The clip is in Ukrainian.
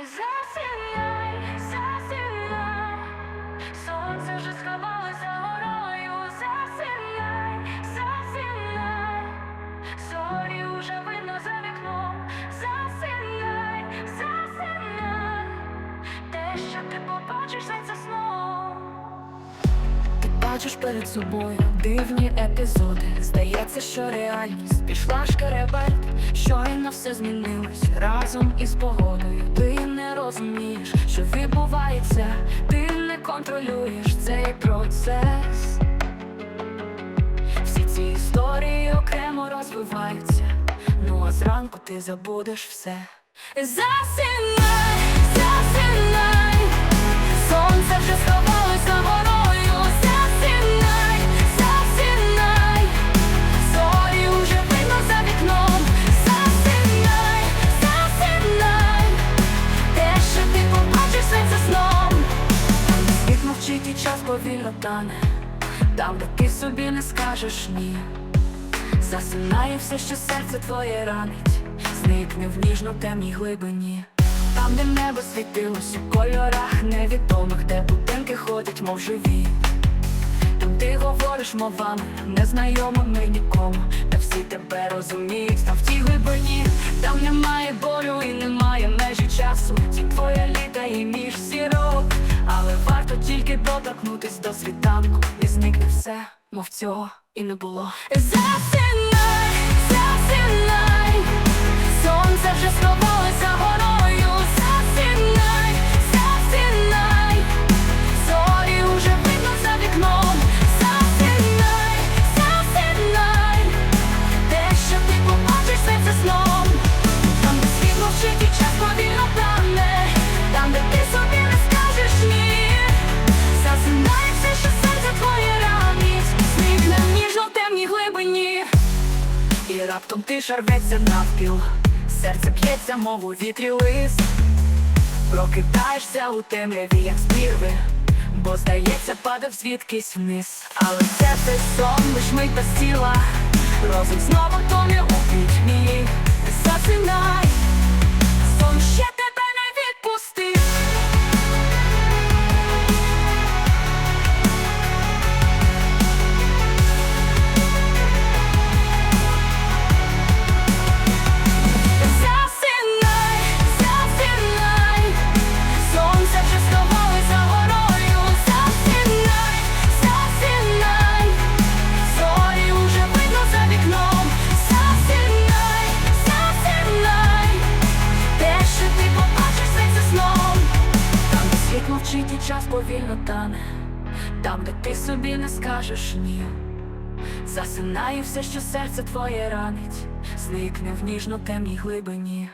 Засинай, засинай, сонце вже сховалося за горою. Засинай, засинай, зорі уже видно за вікном. Засинай, засинай, те, ти побачиш, сном. Ти бачиш перед собою дивні епізоди. Здається, що реальність пішла шкереберть, щойно все змінилось разом із погодою. Розумієш, що відбувається, ти не контролюєш цей процес. Всі ці історії окремо розвиваються. Ну а зранку ти забудеш все. Засинай, засинай, сонце вже мовчить і час повільно тане, там, де ти собі не скажеш ні. Засинає все, що серце твоє ранить, зникне в ніжно темній глибині. Там, де небо світилось у кольорах невідомих, де будинки ходять, мов живі. Там ти говориш мовами, незнайомими нікому, де всі тебе розуміють, там в тій глибині, доторкнутись до світанку, і зникне все, мов цього і не було. Засинай, раптом тиша рветься навпіл, серце п'ється, мов у вітрі лист. Прокидаєшся у темряві, як спірви, бо здається, падав звідкись вниз. Але це те сон, лиш мить та сіла, розум знову тоне у пітьмі. Засинай, сон ще світ мовчить і час повільно тане, там, де ти собі не скажеш ні. Засинає все, що серце твоє ранить, зникне в ніжно темній глибині.